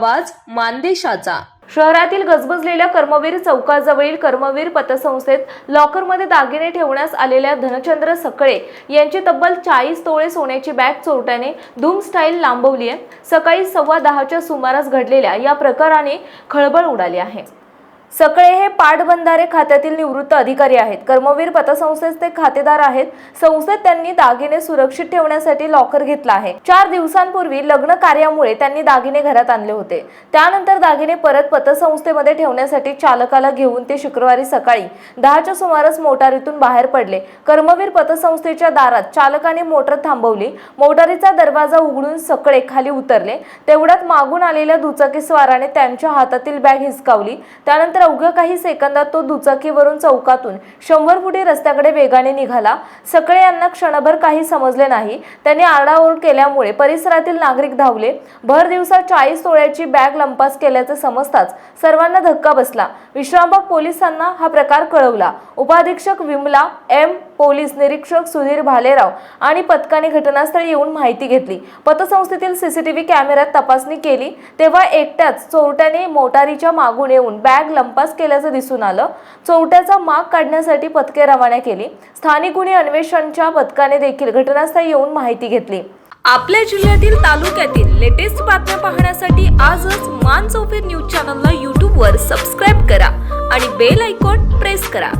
आवाज मानदेशाचा. शहरातील गजबजलेल्या कर्मवीर चौकाजवळील कर्मवीर पतसंस्थेत लॉकरमध्ये दागिने ठेवण्यास आलेल्या धनचंद्र सकळे यांची तब्बल चाळीस तोळे सोन्याची बॅग चोरट्याने धूम स्टाईल लांबवली आहे. सकाळी सव्वा दहाच्या सुमारास घडलेल्या या प्रकाराने खळबळ उडाली आहे. सकळे हे पाटबंधारे खात्यातील निवृत्त अधिकारी आहेत. कर्मवीर पतसंस्थेचे खातेदार आहेत. संस्थेत त्यांनी दागिने सुरक्षित ठेवण्यासाठी लॉकर घेतला आहे. चार दिवसांपूर्वी लग्न कार्यामुळे त्यांनी दागिने घरात आणले होते. त्यानंतर दागिने परत पतसंस्थेमध्ये ठेवण्यासाठी चालकाला घेऊन ते शुक्रवारी सकाळी दहाच्या सुमारास मोटारीतून बाहेर पडले. कर्मवीर पतसंस्थेच्या दारात चालकाने मोटर थांबवली. मोटारीचा दरवाजा उघडून सकळे खाली उतरले. तेवढ्यात मागून आलेल्या दुचाकीस्वाराने त्यांच्या हातातील बॅग हिसकावली. त्यानंतर अवघ्या काही सेकंदात तो दुचाकीवरून चौकातून शंभर फुटी रस्त्याकडे वेगाने निघाला. सकळे यांना क्षणभर काही समजले नाही. त्यांनी आरडाओरड केल्यामुळे परिसरातील नागरिक धावले. भर दिवसात चाळीस तोळ्याची बॅग लंपास केल्याचं समजताच सर्वांना धक्का बसला. विश्रामबाग पोलिसांना हा प्रकार कळवला. उपाधीक्षक विमला एम पोलीस निरीक्षक सुधीर भालेराव आणि पथकाने घटनास्थळी येऊन माहिती घेतली. पतसंस्थेतील सीसीटीव्ही कॅमेऱ्यात तपासणी केली. तेव्हा एकट्याच चोरट्याने मोटारीच्या मागून येऊन बॅग लंपास केल्याचं दिसून आलं. चोरट्याचा माग काढण्यासाठी पथके रवाना केली. स्थानिक गुन्हे अन्वेषणच्या पथकाने देखील घटनास्थळी येऊन माहिती घेतली. आपल्या जिल्ह्यातील तालुक्यातील लेटेस्ट बातम्या पाहण्यासाठी आजच मान चौफेर न्यूज चॅनलला यूट्यूबवर सबस्क्राईब करा आणि बेल आयकॉन प्रेस करा.